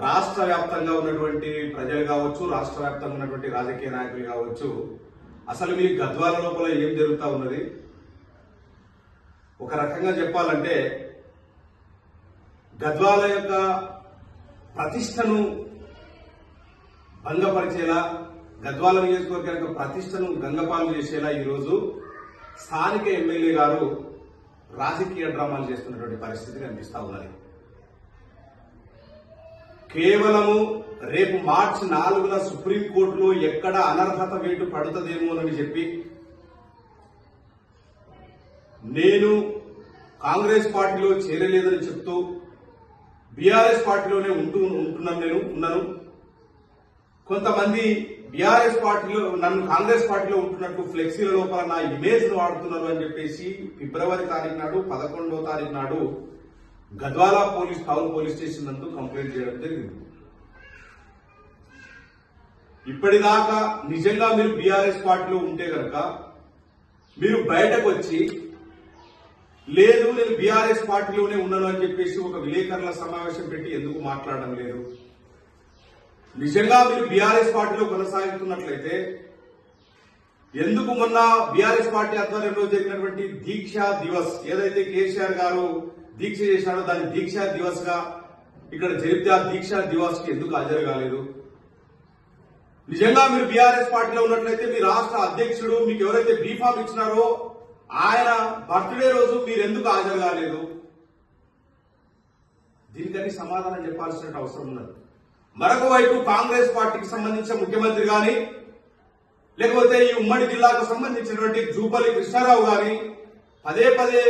రాష్ట్ర వ్యాప్తంగా ఉన్నటువంటి ప్రజలు కావచ్చు రాష్ట్ర వ్యాప్తంగా ఉన్నటువంటి రాజకీయ నాయకులు కావచ్చు అసలు మీ గద్వాల లోపల ఏం జరుగుతూ ఉన్నది? ఒక రకంగా చెప్పాలంటే గద్వాల యొక్క ప్రతిష్టను భంగపరిచేలా గద్వాల నియోజకవర్గం యొక్క ప్రతిష్టను గంగపాలు చేసేలా ఈరోజు స్థానిక ఎమ్మెల్యే గారు రాజకీయ డ్రామాలు చేస్తున్నటువంటి పరిస్థితి కనిపిస్తూ ఉన్నది. కేవలము రేపు మార్చి నాలుగున సుప్రీంకోర్టులో ఎక్కడ అనర్హత వేటు పడుతుందేమోనని చెప్పి నేను కాంగ్రెస్ పార్టీలో చేరలేదని చెప్తూ బీఆర్ఎస్ పార్టీలోనే ఉంటూ ఉంటున్నాను నేను ఉన్నాను. కొంతమంది బీఆర్ఎస్ పార్టీలో నన్ను కాంగ్రెస్ పార్టీలో ఉంటున్నట్టు ఫ్లెక్సీల లోపల నా ఇమేజ్ను వాడుతున్నారు అని చెప్పేసి ఫిబ్రవరి తారీఖు నాడు పదకొండవ తారీఖు నాడు Gadwal police town police station నందు కంప్లైంట్ చేయడం జరిగింది. ఇప్పటిదాకా నిజంగా మీరు బీఆర్ఎస్ పార్టీలో ఉంటే కనుక మీరు బయటకు వచ్చి లేదు నేను బీఆర్ఎస్ పార్టీలోనే ఉన్నాను అని చెప్పేసి ఒక విలేకరుల సమావేశం పెట్టి ఎందుకు మాట్లాడడం లేదు? నిజంగా మీరు బీఆర్ఎస్ పార్టీలో కొనసాగుతున్నట్లయితే ఎందుకు మొన్న బీఆర్ఎస్ పార్టీ ఆధ్వర్యంలో జరిగినటువంటి దీక్ష దివస్ ఏదైతే కేసీఆర్ గారు దీక్ష చేశాడో దాన్ని దీక్ష దివస్గా ఇక్కడ జరిపితే ఆ దీక్ష దివస్కి ఎందుకు హాజరు కాలేదు? నిజంగా మీరు బీఆర్ఎస్ పార్టీలో ఉన్నట్లయితే మీ రాష్ట్ర అధ్యక్షుడు మీకు ఎవరైతే బీఫామ్ ఇచ్చినారో ఆయన బర్త్డే రోజు మీరు ఎందుకు హాజరు కాలేదు? దీనికని సమాధానం చెప్పాల్సిన అవసరం ఉన్నది. మరొక వైపు కాంగ్రెస్ పార్టీకి సంబంధించిన ముఖ్యమంత్రి గాని లేకపోతే ఈ ఉమ్మడి జిల్లాకు సంబంధించినటువంటి జూపల్లి కృష్ణారావు గారి పదే పదే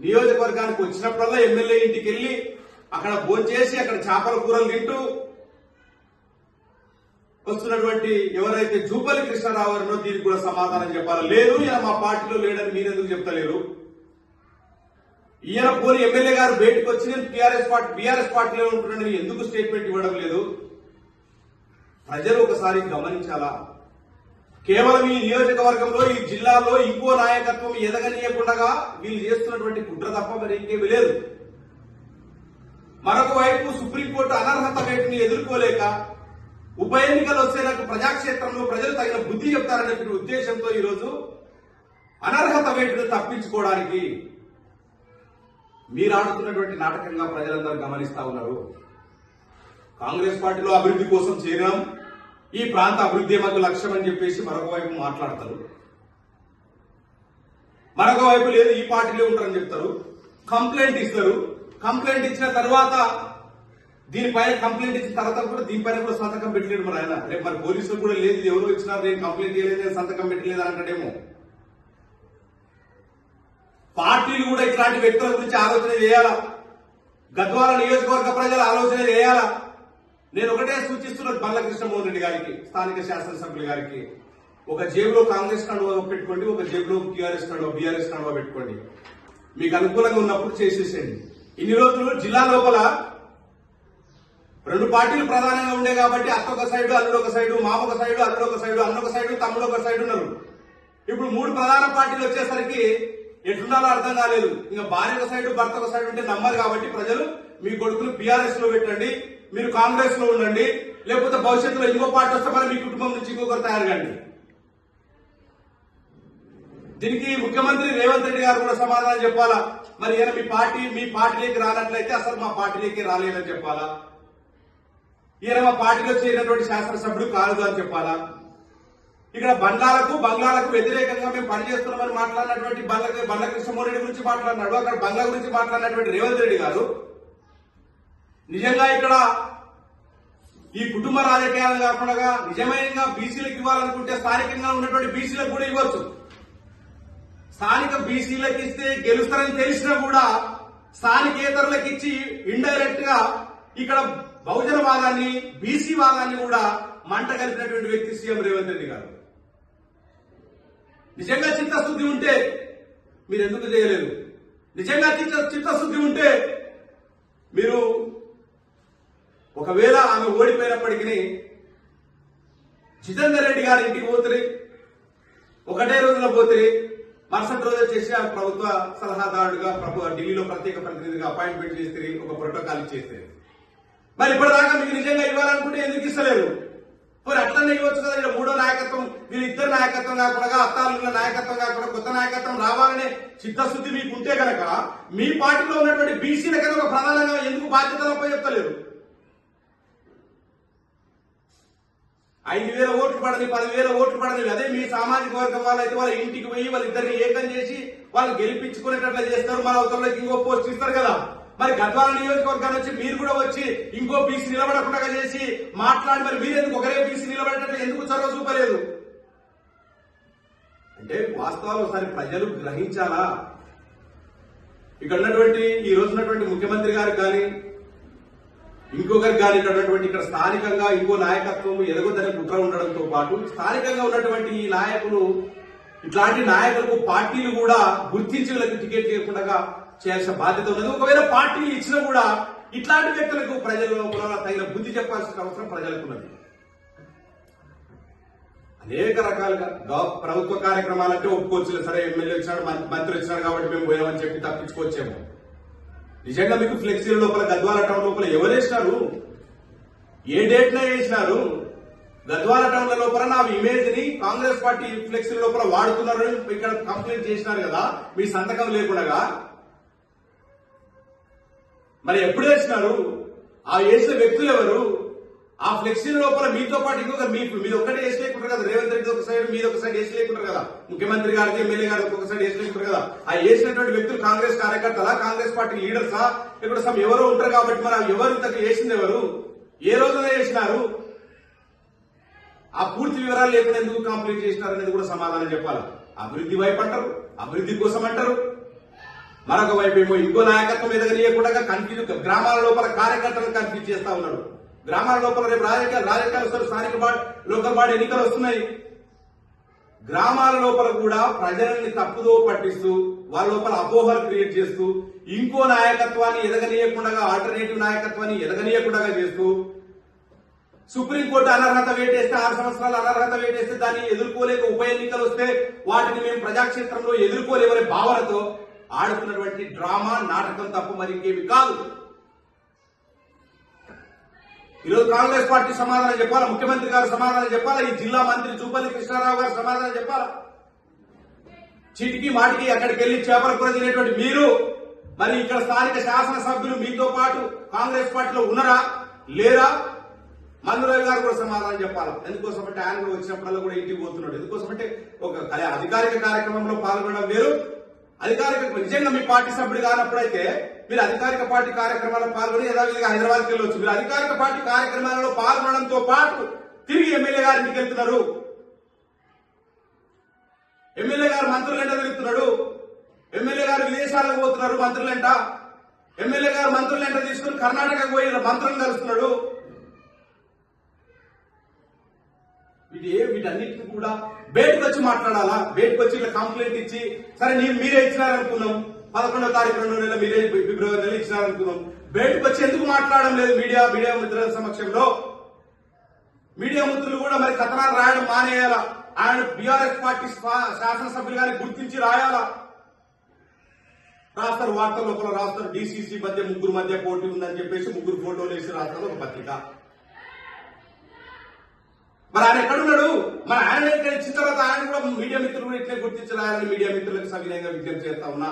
నియోజకవర్గానికి వచ్చినప్పుడల్లా ఎమ్మెల్యే ఇంటికి వెళ్ళి అక్కడ భోంచేసి అక్కడ చేపల కూరలు తింటూ వస్తున్నటువంటి ఎవరైతే జూపల్లి కృష్ణారావు గారినో దీనికి కూడా సమాధానం చెప్పాలి. లేదు ఈయన మా పార్టీలో లేడని మీరెందుకు చెప్తలేరు? ఈయన పోని ఎమ్మెల్యే గారు బయటకు వచ్చి నేను టీఆర్ఎస్ పార్టీ బీఆర్ఎస్ పార్టీలో ఉంటున్నాను ఎందుకు స్టేట్మెంట్ ఇవ్వడం లేదు? ప్రజలు ఒకసారి గమనించాలా? కేవలం ఈ నియోజకవర్గంలో ఈ జిల్లాలో ఇంకో నాయకత్వం ఎదగనీయకుండా వీళ్ళు చేస్తున్నటువంటి కుట్ర తప్ప మరి ఇంకేమీ లేదు. మరొక వైపు సుప్రీంకోర్టు అనర్హత వేటుని ఎదుర్కోలేక ఉప ఎన్నికలు వస్తే నాకు ప్రజాక్షేత్రంలో ప్రజలు తగిన బుద్ధి చెప్తారనే ఉద్దేశంతో ఈరోజు అనర్హత వేటును తప్పించుకోవడానికి మీరు ఆడుతున్నటువంటి నాటకంగా ప్రజలందరూ గమనిస్తా ఉన్నారు. కాంగ్రెస్ పార్టీలో అభివృద్ధి కోసం చేరినాం. ఈ ప్రాంత అభివృద్ధి మాకు లక్ష్యం అని చెప్పేసి మరొక వైపు మాట్లాడతారు. మరొక వైపు లేదు ఈ పార్టీలో ఉంటారని చెప్తారు. కంప్లైంట్ ఇస్తారు. కంప్లైంట్ ఇచ్చిన తర్వాత దీనిపైన కంప్లైంట్ ఇచ్చిన తర్వాత కూడా దీనిపైన కూడా సంతకం పెట్టలేడు మరి ఆయన. రేపు మరి పోలీసులు కూడా లేదు ఎవరు ఇచ్చినారు నేను కంప్లైంట్ చేయలేదు నేను సంతకం పెట్టలేదు అంటాడేమో. పార్టీలు కూడా ఇట్లాంటి వ్యక్తుల గురించి ఆలోచన చేయాలా? గద్వాల నియోజకవర్గ ప్రజలు ఆలోచన చేయాలా? నేను ఒకటే సూచిస్తున్నది బల్ల కృష్ణమోహన్ రెడ్డి గారికి స్థానిక శాసనసభ్యుల గారికి. ఒక జేబులో కాంగ్రెస్ కండువా పెట్టుకోండి ఒక జేబులో టీఆర్ఎస్ కండువా బీఆర్ఎస్ కండువా పెట్టుకోండి. మీకు అనుకూలంగా ఉన్నప్పుడు చేసేసేయండి. ఇన్ని రోజులు జిల్లా లోపల రెండు పార్టీలు ప్రధానంగా ఉండే కాబట్టి అత్త ఒక సైడు అల్లుడు ఒక సైడు మామ ఒక సైడు అల్లుడు ఒక సైడు అన్న ఒక సైడు తమ్ముడు ఒక సైడు ఉన్నారు. ఇప్పుడు మూడు ప్రధాన పార్టీలు వచ్చేసరికి ఎట్లుండాలో అర్థం కాలేదు. ఇంకా భార్య ఒక సైడు భర్త ఒక సైడు ఉంటే నమ్మరు కాబట్టి ప్రజలు మీ కొడుకులు బీఆర్ఎస్లో పెట్టండి. మీరు కాంగ్రెస్లో ఉండండి లేకపోతే భవిష్యత్తులో ఇంకో పార్టీ వస్తే మరి మీ కుటుంబం నుంచి ఇంకొకరు తయారు కండి దీనికి ముఖ్యమంత్రి రేవంత్ రెడ్డి గారు కూడా సమాధానం చెప్పాలా? మరి ఈయన మీ పార్టీ మీ పార్టీలోకి రానట్లయితే అసలు మా పార్టీలోకి రాలేదని చెప్పాలా? ఈయన మా పార్టీలో చేరినటువంటి శాసనసభ్యుడు కాదు అని చెప్పాలా? ఇక్కడ బండాలకు బంగ్లాలకు వ్యతిరేకంగా మేము పనిచేస్తున్నామని మాట్లాడినటువంటి బండ్ల బండ్ల కృష్ణమోహన్ రెడ్డి గురించి మాట్లాడినాడు అక్కడ బంగ్లా గురించి మాట్లాడినటువంటి రేవంత్ రెడ్డి గారు నిజంగా ఇక్కడ ఈ కుటుంబ రాజకీయాలు కాకుండా నిజమైన బీసీలకు ఇవ్వాలనుకుంటే స్థానికంగా ఉన్నటువంటి బీసీలకు కూడా ఇవ్వచ్చు. స్థానిక బీసీలకు ఇస్తే గెలుస్తారని తెలిసినా కూడా స్థానికేతరులకు ఇచ్చి ఇండైరెక్ట్గా ఇక్కడ బహుజన వాదాన్ని బీసీ వాదాన్ని కూడా మంట కలిపినటువంటి వ్యక్తి సీఎం రేవంత్ రెడ్డి గారు. నిజంగా చిత్తశుద్ధి ఉంటే మీరు ఎందుకు చేయలేదు నిజంగా చిత్త చిత్తశుద్ధి ఉంటే మీరు ఒకవేళ ఆమె ఓడిపోయినప్పటికీ జితేందర్ రెడ్డి గారి ఇంటికి పోతుంది ఒకటే రోజున పోతుంది మరుసటి రోజు చేసి ఆ ప్రభుత్వ సలహాదారుడుగా ప్రభు ఢిల్లీలో ప్రత్యేక ప్రతినిధిగా అపాయింట్మెంట్ చేస్తే ఒక ప్రోటోకాల్ ఇచ్చేస్తే. మరి ఇప్పటిదాకా మీకు నిజంగా ఇవ్వాలనుకుంటే ఎందుకు ఇస్తలేదు మరి అట్లనే ఇవ్వచ్చు కదా ఇక్కడ మూడో నాయకత్వం వీళ్ళిద్దరు నాయకత్వం కాకుండా అత్తాలున్న నాయకత్వం కాకుండా కొత్త నాయకత్వం రావాలనే చిత్తశుద్ధి మీకు ఉంటే కనుక మీ పార్టీలో ఉన్నటువంటి బీసీల కనుక ప్రధానంగా ఎందుకు బాధ్యతలపై చెప్తలేరు ఐదు వేల ఓట్లు పడని పదివేల ఓట్లు పడని అదే మీ సామాజిక వర్గం వాళ్ళైతే వాళ్ళ ఇంటికి పోయి వాళ్ళిద్దరిని ఏకం చేసి వాళ్ళు గెలిపించుకునేటట్లు చేస్తారు. మన అవతలకి ఇంకో పోస్ట్ ఇస్తారు కదా. మరి గద్వాల నియోజకవర్గాన్ని వచ్చి మీరు కూడా వచ్చి ఇంకో బీసీ నిలబడకుండా చేసి మాట్లాడి మరి మీరు ఎందుకు ఒకరే బీసీ నిలబడేటట్లు ఎందుకు చొరవ చూపలేదు? అంటే వాస్తవాలు ఒకసారి ప్రజలు గ్రహించాలా? ఇక్కడ ఉన్నటువంటి ఈ రోజు ఉన్నటువంటి ముఖ్యమంత్రి గారు కానీ ఇంకొకరికి కానీ ఇక్కడ ఉన్నటువంటి ఇక్కడ స్థానికంగా ఇంకో నాయకత్వం ఎదగొద్దని కుట్ర ఉండడంతో పాటు స్థానికంగా ఉన్నటువంటి ఈ నాయకులు ఇట్లాంటి నాయకులకు పార్టీలు కూడా గుర్తించి వీళ్ళకి టికెట్ చేయకుండా చేయాల్సిన బాధ్యత ఉన్నది. ఒకవేళ పార్టీలు ఇచ్చినా కూడా ఇట్లాంటి వ్యక్తులకు ప్రజల లోపల తగిన బుద్ధి చెప్పాల్సిన అవసరం ప్రజలకు ఉన్నది. అనేక రకాలుగా ప్రభుత్వ కార్యక్రమాలంటే ఒప్పుకోవచ్చు సరే ఎమ్మెల్యే వచ్చినాడు మంత్రి వచ్చినాడు కాబట్టి మేము పోయామని చెప్పి తప్పించుకోవచ్చేమో. నిజంగా మీకు ఫ్లెక్సీ లోపల గద్వాల టౌన్ లోపల ఎవరు వేసినారు? ఏ డేట్ వేసినారు? గద్వాల టౌన్ల లోపల నా ఇమేజ్ని కాంగ్రెస్ పార్టీ ఫ్లెక్సీ లోపల వాడుతున్నారు ఇక్కడ కంప్లైంట్ చేసినారు కదా మీ సంతకం లేకుండా మరి ఎప్పుడు వేసినారు? ఆ వేసిన వ్యక్తులు ఎవరు? ఆ ఫ్లెక్సీ లోపల మీతో పాటు ఇంకొక మీ మీరు ఒక్కటే వేసి లేకుంటారు కదా. రేవంత్ రెడ్డి ఒక సైడ్ మీద ఒక సైడ్ వేసి లేకుంటారు కదా. ముఖ్యమంత్రి గారికి ఎమ్మెల్యే గారికి ఒక సైడ్ వేసి లేకుంటారు కదా. ఆ వేసినటువంటి వ్యక్తులు కాంగ్రెస్ కార్యకర్తలా కాంగ్రెస్ పార్టీ లీడర్సా ఇక్కడ సమ్ ఎవరో ఉంటారు కాబట్టి మరి ఎవరు ఇంతకు వేసింది ఎవరు? ఏ రోజున వేసినారు ఆ పూర్తి వివరాలు లేకుండా ఎందుకు కంప్లీట్ చేసినారు అనేది కూడా సమాధానం చెప్పాలి? అభివృద్ధి వైపు అంటారు. అభివృద్ధి కోసం అంటారు. మరొక వైపు ఏమో ఇంకో నాయకత్వం ఎదగనీయకుండా కన్ఫ్యూజ్ గ్రామాల లోపల కార్యకర్తలను కన్ఫ్యూజ్ చేస్తా ఉన్నాడు. గ్రామాల లోపల రేపు రాజకీయ రాజకీయాలు వస్తారు స్థానిక బాడీ లోకల్ బాడీ ఎన్నికలు వస్తున్నాయి. గ్రామాల లోపల కూడా ప్రజల్ని తప్పుదో పట్టిస్తూ వాళ్ళ లోపల అపోహలు క్రియేట్ చేస్తూ ఇంకో నాయకత్వాన్ని ఎదగనీయకుండా ఆల్టర్నేటివ్ నాయకత్వాన్ని ఎదగనీయకుండా చేస్తూ సుప్రీంకోర్టు అనర్హత వేటేస్తే ఆరు సంవత్సరాలు అనర్హత వేటేస్తే దాన్ని ఎదుర్కోలేక ఉప ఎన్నికలు వస్తే వాటిని మేము ప్రజాక్షేత్రంలో ఎదుర్కోలేవనే భావనతో ఆడుతున్నటువంటి డ్రామా నాటకం తప్ప మరి ఇంకేమి కాదు. ఈరోజు కాంగ్రెస్ పార్టీ సమాధానం చెప్పాలా? ముఖ్యమంత్రి గారు సమాధానం చెప్పాలా? ఈ జిల్లా మంత్రి జూపల్లి కృష్ణారావు గారు సమాధానం చెప్పాలా? చిటికి మాటికి అక్కడికి వెళ్ళి చేపల కూర తినేటువంటి మీరు మరి ఇక్కడ స్థానిక శాసనసభ్యులు మీతో పాటు కాంగ్రెస్ పార్టీలో ఉన్నారా? లేరా? మల్లురావు గారు కూడా సమాధానం చెప్పాలి? ఎందుకోసం అంటే ఆయన కూడా వచ్చినప్పుడల్లా కూడా ఇంటికి పోతున్నాడు. ఎందుకోసం అంటే ఒక అధికారిక కార్యక్రమంలో పాల్గొనడం వేరు. అధికారిక నిజంగా మీ పార్టీ సభ్యుడు కానప్పుడైతే మీరు అధికారిక పార్టీ కార్యక్రమాల్లో పాల్గొని యథావిధిగా హైదరాబాద్కి వెళ్ళొచ్చు. మీరు అధికారిక పార్టీ కార్యక్రమాలలో పాల్గొనడంతో పాటు తిరిగి ఎమ్మెల్యే గారి ఇంటికి వెళ్తున్నారు. ఎమ్మెల్యే గారు మంత్రులు ఎంట తిరుగుతున్నాడు. ఎమ్మెల్యే గారు విదేశాలకు పోతున్నారు మంత్రులంట ఎమ్మెల్యే గారు మంత్రులు ఎంట తీసుకుని కర్ణాటకకు పోయి మంత్రులను కలుస్తున్నాడు. వీటి ఏ వీటన్నిటిని కూడా బయటకు వచ్చి మాట్లాడాలా? బయటకు వచ్చి ఇలా కంప్లైంట్ ఇచ్చి సరే నేను మీరే ఇచ్చినారనుకున్నాం. పదకొండో తారీఖు రెండు నెలల మీరే ఫిబ్రవరి నెల ఇచ్చినారనుకున్నాం బయటకు వచ్చి ఎందుకు మాట్లాడడం లేదు మీడియా మీడియా మిత్రుల సమక్షంలో? మీడియా మిత్రులు కూడా మరి కథనాలు రాయడం మానేయాలా? ఆయన బీఆర్ఎస్ పార్టీ శాసనసభ్యులు గారిని గుర్తించి రాయాలా? రాస్తారు వార్తల లోపల రాస్తారు. డిసిసి మధ్య ముగ్గురు మధ్య పోటీ ఉందని చెప్పేసి ముగ్గురు ఫోటోలు వేసి రాస్తారు ఒక పత్రిక. మరి ఆయన ఎక్కడున్నాడు? మరి ఆయన ఇచ్చిన తర్వాత ఆయన కూడా మీడియా మిత్రులు కూడా ఇట్లే గుర్తించి రాయాలని మీడియా మిత్రులకు సవినయంగా విజ్ఞప్తి చేస్తా ఉన్నా.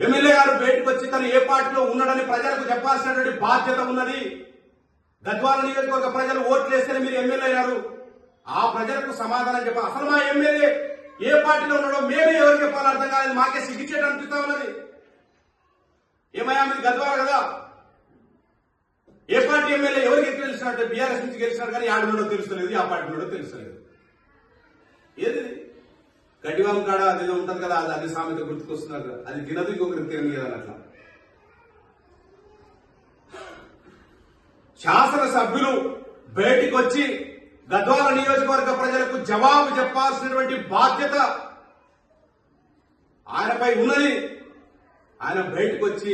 ఎమ్మెల్యే గారు బయటకు వచ్చి తను ఏ పార్టీలో ఉన్నాడని ప్రజలకు చెప్పాల్సినటువంటి బాధ్యత ఉన్నది. గద్వాల నియోజకవర్గ ప్రజలు ఓట్లు వేస్తేనే మీరు ఎమ్మెల్యే అయ్యారు. ఆ ప్రజలకు సమాధానం చెప్పాలి అసలు మా ఎమ్మెల్యే ఏ పార్టీలో ఉన్నాడో మేమే ఎవరికి చెప్పాలో అర్థం కాలేదు. మాకే సిగ్గిచేట అనిపిస్తా ఉన్నది. ఏమయ్యా మీరు గద్వాల కదా? ఏ పార్టీ ఎమ్మెల్యే ఎవరికి తెలిసినట్టు బీఆర్ఎస్ నుంచి గెలిచినాడు కానీ ఆడున్నాడో తెలుస్తలేదు ఆ పార్టీ ఉన్నాడో తెలుస్తలేదు. ఏది? గడ్డివాం కాడ అదేదో ఉంటది కదా అది అది సామెత గుర్తుకొస్తున్నారు అది తినదు ఇంకొకరికి తినదు అట్లా? శాసనసభ్యులు బయటికి వచ్చి గద్వాల నియోజకవర్గ ప్రజలకు జవాబు చెప్పాల్సినటువంటి బాధ్యత ఆయనపై ఉన్నది. ఆయన బయటకు వచ్చి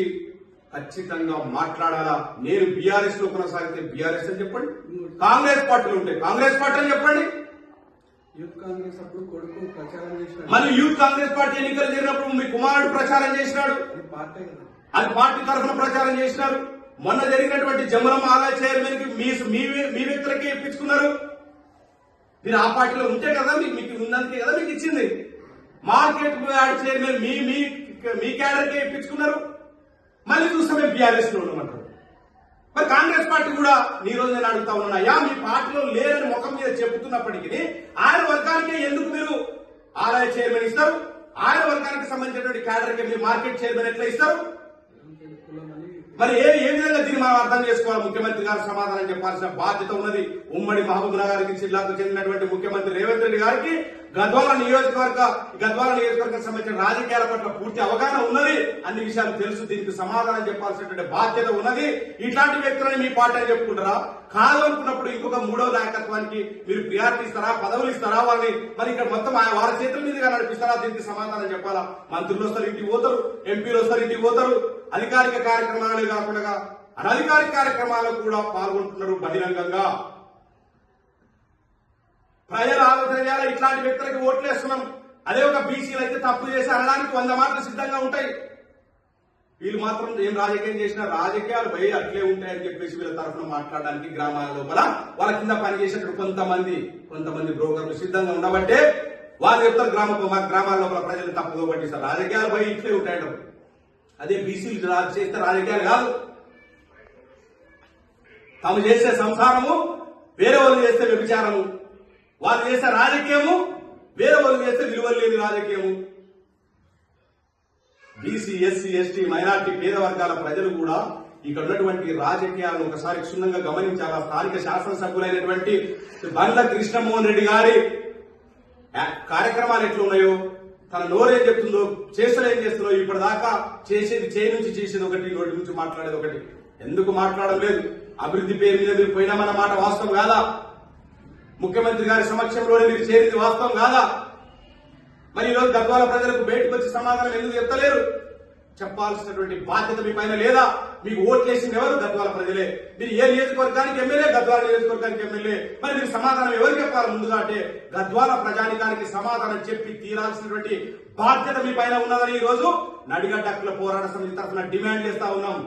ఖచ్చితంగా మాట్లాడాలా? నేను బీఆర్ఎస్లో కొనసాగితే బీఆర్ఎస్ అని చెప్పండి. కాంగ్రెస్ పార్టీలు ఉంటే కాంగ్రెస్ పార్టీ అని చెప్పండి. యూత్ కాంగ్రెస్ అప్పుడు కొడుకు ప్రచారం చేసినాడు. మళ్ళీ యూత్ కాంగ్రెస్ పార్టీ ఎన్నికలు జరిగినప్పుడు మీ కుమారుడు ప్రచారం చేసినాడు. అది పార్టీ తరఫున ప్రచారం చేసినారు. మొన్న జరిగినటువంటి జమలం ఆదాయ చైర్మన్కి మీ మీ మీ వ్యక్తులకే ఇప్పించుకున్నారు. మీరు ఆ పార్టీలో ఉంటే కదా మీకు మీకు ఉన్నందుకే కదా మీకు ఇచ్చింది. మార్కెట్ యార్డ్ చైర్మన్ మీ మీ మీ క్యాడర్కే ఇప్పించుకున్నారు. మళ్ళీ చూస్తే మేము బీఆర్ఎస్లో ఉన్నామంటారు మరి కాంగ్రెస్ పార్టీ కూడా ఈ రోజు నేను అడుగుతా ఉన్నాయా మీ పార్టీలో లేరని ముఖం మీద చెబుతున్నప్పటికీ ఆయన వర్గానికే ఎందుకు మీరు ఆదాయ చైర్మన్ ఇస్తారు? ఆయన వర్గానికి సంబంధించినటువంటి క్యాడర్కి మీరు మార్కెట్ చైర్మన్ ఎట్లా ఇస్తారు? మరి ఏ ఏ విధంగా దీన్ని మనం అర్థం చేసుకోవాలి? ముఖ్యమంత్రి గారు సమాధానం చెప్పాల్సిన బాధ్యత ఉన్నది. ఉమ్మడి మహబూబ్ నగర్కి జిల్లాకు చెందినటువంటి ముఖ్యమంత్రి రేవంత్ రెడ్డి గారికి. గద్వాల నియోజకవర్గ గద్వాల నియోజకవర్గం సంబంధించిన రాజకీయాల పట్ల పూర్తి అవగాహన ఉన్నది. అన్ని విషయాలు తెలుసు. దీనికి సమాధానం చెప్పాల్సినటువంటి బాధ్యత ఉన్నది. ఇట్లాంటి వ్యక్తులని మీ పార్టీ అని చెప్పుకుంటారా? కాదు అనుకున్నప్పుడు ఇంకొక మూడవ నాయకత్వానికి మీరు ప్రియారిటీ ఇస్తారా? పదవులు ఇస్తారా వాళ్ళని? మరి ఇక్కడ మొత్తం ఆ వారి చేతుల మీదుగా నడిపిస్తారా? దీనికి సమాధానం చెప్పాలా? మంత్రులు వస్తారు ఇంటికి పోతారు. ఎంపీలు వస్తారు ఇంటికి పోతారు. అధికారిక కార్యక్రమాలే కాకుండా అనధికారిక కార్యక్రమాలకు కూడా పాల్గొంటున్నారు బహిరంగంగా. ప్రజలు ఆలోచన చేయాలి ఇట్లాంటి వ్యక్తులకి ఓట్లు వేస్తున్నాం. అదే ఒక బీసీలు అయితే తప్పు చేసి అనడానికి వంద మాటలు సిద్ధంగా ఉంటాయి. వీళ్ళు మాత్రం ఏం రాజకీయం చేసినా రాజకీయాలు భయ అట్లే ఉంటాయని చెప్పేసి వీళ్ళ తరఫున మాట్లాడడానికి గ్రామాల లోపల వాళ్ళ కింద పనిచేసేటప్పుడు కొంతమంది కొంతమంది బ్రోకర్లు సిద్ధంగా ఉండబట్టే వాళ్ళు చెప్తారు గ్రామ గ్రామాల లోపల ప్రజలు తప్పుదో పట్టిస్తారు రాజకీయాలు భయ ఇట్లే ఉంటాయట అదే బీసీలు రా- చేస్తే రాజకీయాలు కాదు. తాము చేసే సంసారము వేరే వాళ్ళు చేస్తే వ్యభిచారము. వాళ్ళు చేసే రాజకీయము వేరే వాళ్ళు చేస్తే విలువలు లేని రాజకీయము. బీసీ ఎస్సీ ఎస్టీ మైనార్టీ పేద వర్గాల ప్రజలు కూడా ఇక్కడ ఉన్నటువంటి రాజకీయాలను ఒకసారి క్షుణ్ణంగా గమనించాలా? స్థానిక శాసనసభ్యులైనటువంటి బండ్ల కృష్ణమోహన్ రెడ్డి గారి కార్యక్రమాలు ఎట్లున్నాయో? తన నోరేం చెప్తుందో చేష్టలు ఏం చేస్తుందో ఇప్పటిదాకా చేసేది చేయి నుంచి చేసేది ఒకటి నోటి నుంచి మాట్లాడేది ఒకటి. ఎందుకు మాట్లాడడం లేదు? అభివృద్ధి పేరు మీద మీరు పోయినామన్న మాట వాస్తవం కాదా? ముఖ్యమంత్రి గారి సమక్షంలోనే మీరు చేరింది వాస్తవం కాదా? మరి ఈరోజు గద్వాల ప్రజలకు బయటకు వచ్చి సమాధానం ఎందుకు చెప్తలేరు? చెప్పాల్సినటువంటి బాధ్యత మీ పైన లేదా? మీకు ఓట్లేసింది ఎవరు? గద్వాల ప్రజలే. మీరు ఏ నియోజకవర్గానికి ఎమ్మెల్యే? గద్వాల నియోజకవర్గానికి ఎమ్మెల్యే. మరి మీరు సమాధానం ఎవరు చెప్పాలి ముందుగా అంటే గద్వాల ప్రజానికానికి సమాధానం చెప్పి తీరాల్సినటువంటి బాధ్యత మీ పైన ఉన్నదని ఈ రోజు నడిగడ్డ హక్కుల పోరాట సమితి తరఫున డిమాండ్ చేస్తా ఉన్నాం.